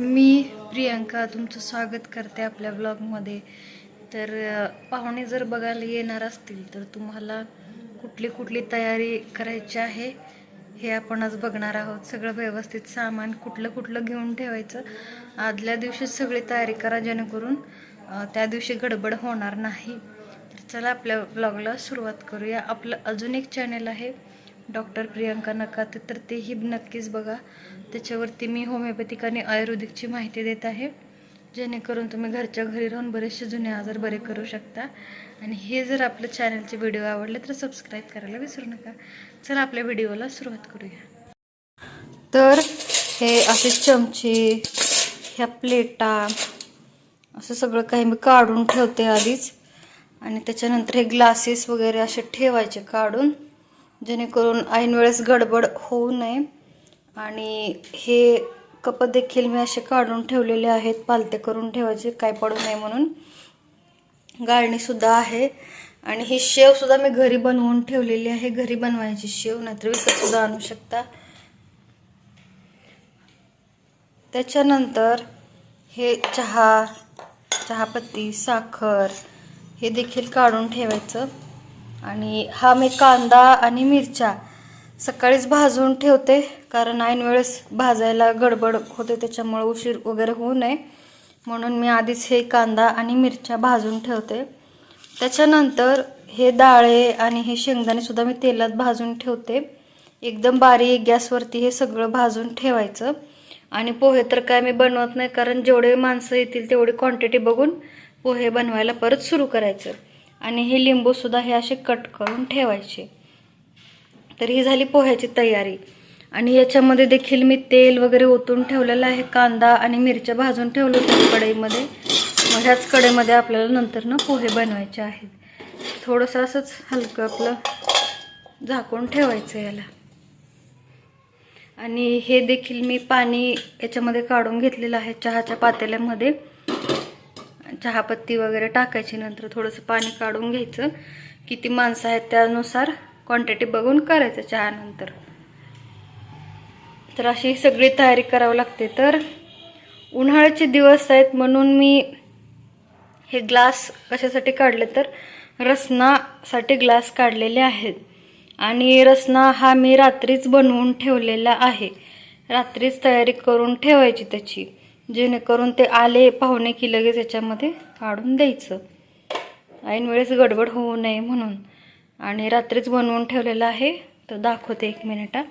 मी प्रियांका तुमचं स्वागत करते आपल्या ब्लॉगमध्ये तर पाहुणे जर बघायला येणार असतील तर तुम्हाला कुठली कुठली तयारी करायची आहे हे आपण आज बघणार आहोत. सगळं व्यवस्थित सामान कुठलं कुठलं घेऊन ठेवायचं. आदल्या दिवशीच सगळी तयारी करा जेणेकरून त्या दिवशी गडबड होणार नाही. तर चला आपल्या ब्लॉगला सुरुवात करूया. आपलं अजून एक चॅनल आहे डॉक्टर प्रियंका नकाते तर तेही नक्कीच बघा. त्याच्यावरती मी होमिओपॅथिक आणि आयुर्वेदिकची माहिती देत आहे. जेणेकरून तुम्ही घरच्या घरी राहून बरेचसे जुने आजार बरे करू शकता. आणि हे जर आपलं चॅनलचे व्हिडिओ आवडले तर सबस्क्राईब करायला विसरू नका. चला आपल्या व्हिडिओला सुरुवात करूया. तर हे असे चमचे ह्या प्लेटा असं सगळं काही मी काढून ठेवते आधीच. आणि त्याच्यानंतर हे ग्लासेस वगैरे असे ठेवायचे काढून. जेणेकरून ऐन वेळेस गडबड होऊ नये. आणि हे कप देखील मी असे काढून ठेवलेले आहेत पालते करून ठेवायचे काय पडू नये म्हणून. गाळणीसुद्धा आहे. आणि ही शेवसुद्धा मी घरी बनवून ठेवलेली आहे. घरी बनवायची शेव नाहीतर विकतसुद्धा आणू शकता. त्याच्यानंतर हे चहा चहापत्ती साखर हे देखील काढून ठेवायचं. आणि हा मी कांदा आणि मिरच्या सकाळीच भाजून ठेवते कारण ऐन वेळेस भाजायला गडबड होते त्याच्यामुळे उशीर वगैरे होऊ नये. म्हणून मी आधीच हे कांदा आणि मिरच्या भाजून ठेवते. त्याच्यानंतर हे डाळे आणि हे शेंगदाणेसुद्धा मी तेलात भाजून ठेवते. एकदम बारीक गॅसवरती हे सगळं भाजून ठेवायचं. आणि पोहे तर काय मी बनवत नाही कारण जेवढे माणसं येतील तेवढी क्वांटिटी बघून पोहे बनवायला परत सुरू करायचं. आणि हे लिंबूसुद्धा हे असे कट करून ठेवायचे. तर ही झाली पोह्याची तयारी. आणि याच्यामध्ये देखील मी तेल वगैरे ओतून ठेवलेलं आहे कांदा आणि मिरच्या भाजून ठेवलं होतं कढईमध्ये. मग ह्याच कढईमध्ये आपल्याला नंतर ना पोहे बनवायचे आहेत. थोडंसं असंच हलकं आपलं झाकून ठेवायचं याला. आणि हे देखील मी पाणी याच्यामध्ये काढून घेतलेलं आहे चहाच्या पातेल्यामध्ये. चहापत्ती वगैरे टाकायची नंतर थोडंसं पाणी काढून घ्यायचं. किती माणसं आहेत त्यानुसार क्वांटिटी बघून करायचं चहानंतर. तर अशी सगळी तयारी करावी लागते. तर उन्हाळ्याचे दिवस आहेत म्हणून मी हे ग्लास कशासाठी काढले तर रसनासाठी ग्लास काढलेले आहेत. आणि रसना हा मी रात्रीच बनवून ठेवलेला आहे. रात्रीच तयारी करून ठेवायची त्याची. जेणेकरून ते आले पाहुणे की लगेच याच्यामध्ये काढून द्यायचं. ऐन वेळेस गडबड होऊ नये म्हणून. आणि रात्रीच बनवून ठेवलेलं आहे तर दाखवते एक मिनिटा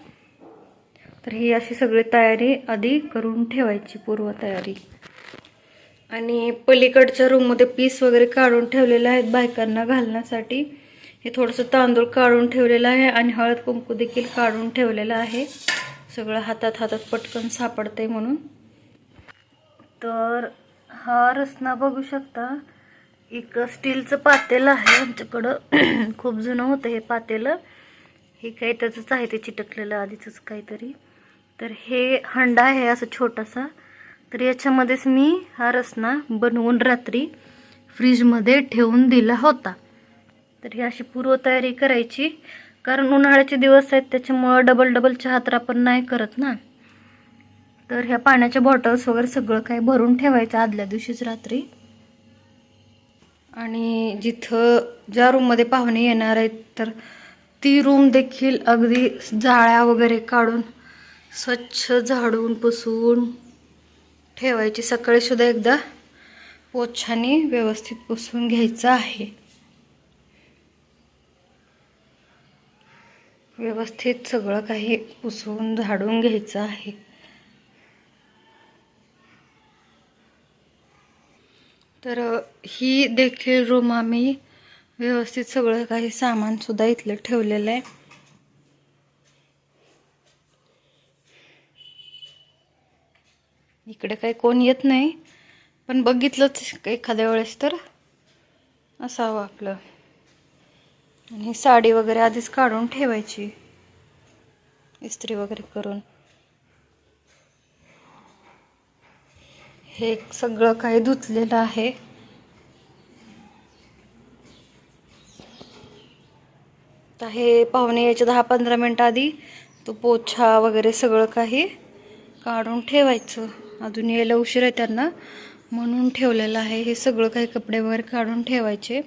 तर ही अशी सगळी तयारी आधी करून ठेवायची पूर्वतयारी आणि पलीकडच्या रूममध्ये पीस वगैरे काढून ठेवलेले आहेत बायकांना घालण्यासाठी. हे थोडंसं तांदूळ काढून ठेवलेलं आहे आणि हळद कुंकू देखील काढून ठेवलेलं आहे. सगळं हातात हातात पटकन सापडतंय म्हणून. तर हा रसना बघू शकता. एक स्टीलचं पातेलं आहे आमच्याकडं. खूप जुनं होतं हे पातेलं. हे काही त्याचंच आहे ते चिटकलेलं आधीचंच काहीतरी. तर हे हंडा आहे असं छोटासा. तर याच्यामध्येच मी हा रसना बनवून रात्री फ्रीजमध्ये ठेवून दिला होता. तर ही अशी पूर्वतयारी करायची. कारण उन्हाळ्याचे दिवस आहेत त्याच्यामुळं डबल डबल चहा तर आपण नाही करत ना. तर ह्या पाण्याच्या बॉटल्स वगैरे सगळं काही भरून ठेवायचं आदल्या दिवशीच रात्री. आणि जिथं ज्या रूममध्ये पाहुणे येणार आहेत तर ती रूम देखील अगदी जाळ्या वगैरे काढून स्वच्छ झाडून पुसून ठेवायची. सकाळीसुद्धा एकदा पोछाने व्यवस्थित पुसून घ्यायचं आहे. व्यवस्थित सगळं काही पुसून झाडून घ्यायचं आहे. तर ही देखील रूम आम्ही व्यवस्थित सगळं काही सामानसुद्धा इथलं ठेवलेलं आहे. इकडे काही कोण येत नाही पण बघितलंच एखाद्या वेळेस तर असावं आपलं. आणि साडी वगैरे आधीच काढून ठेवायची. इस्त्री वगैरे करून. हे सगळं काही धुतलेलं आहे. तर हे पाहुणे याच्या दहा पंधरा मिनटं आधी. तो पोछा वगैरे सगळं काही काढून ठेवायचं. अजून यायला उशीर आहे त्यांना. म्हणून ठेवलेलं आहे. हे सगळं काही कपडे वगैरे काढून ठेवायचे.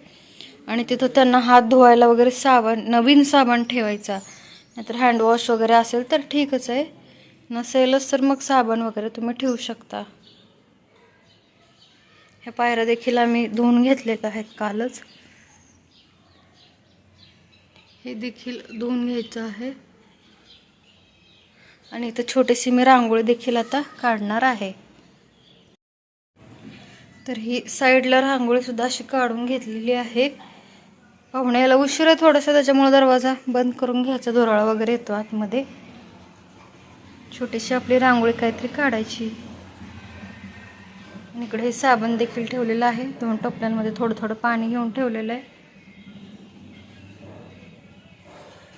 आणि तिथं त्यांना हात धुवायला वगैरे साबण नवीन साबण ठेवायचा. नाहीतर हँडवॉश वगैरे असेल तर ठीकच आहे. नसेलच तर मग साबण वगैरे तुम्ही ठेवू शकता. ह्या पायऱ्या देखील आम्ही धुवून घेतलेल्या आहेत कालच. हे देखील धुवून घ्यायचं आहे. आणि इथं छोटीशी मी रांगोळी देखील आता काढणार आहे. तर ही साईडला रांगोळी सुद्धा अशी काढून घेतलेली आहे. पाहुण्याला उशीर आहे थोडासा त्याच्यामुळे दरवाजा बंद करून घ्यायचा. धुराळा वगैरे येतो आतमध्ये. छोटीशी आपली रांगोळी काहीतरी काढायची. इकडे हे साबण देखील ठेवलेलं आहे. दोन टोपल्यांमध्ये थोडं थोडं पाणी घेऊन ठेवलेलं आहे.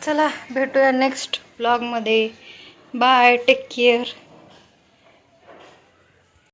चला भेटूया नेक्स्ट ब्लॉगमध्ये बाय टेक केअर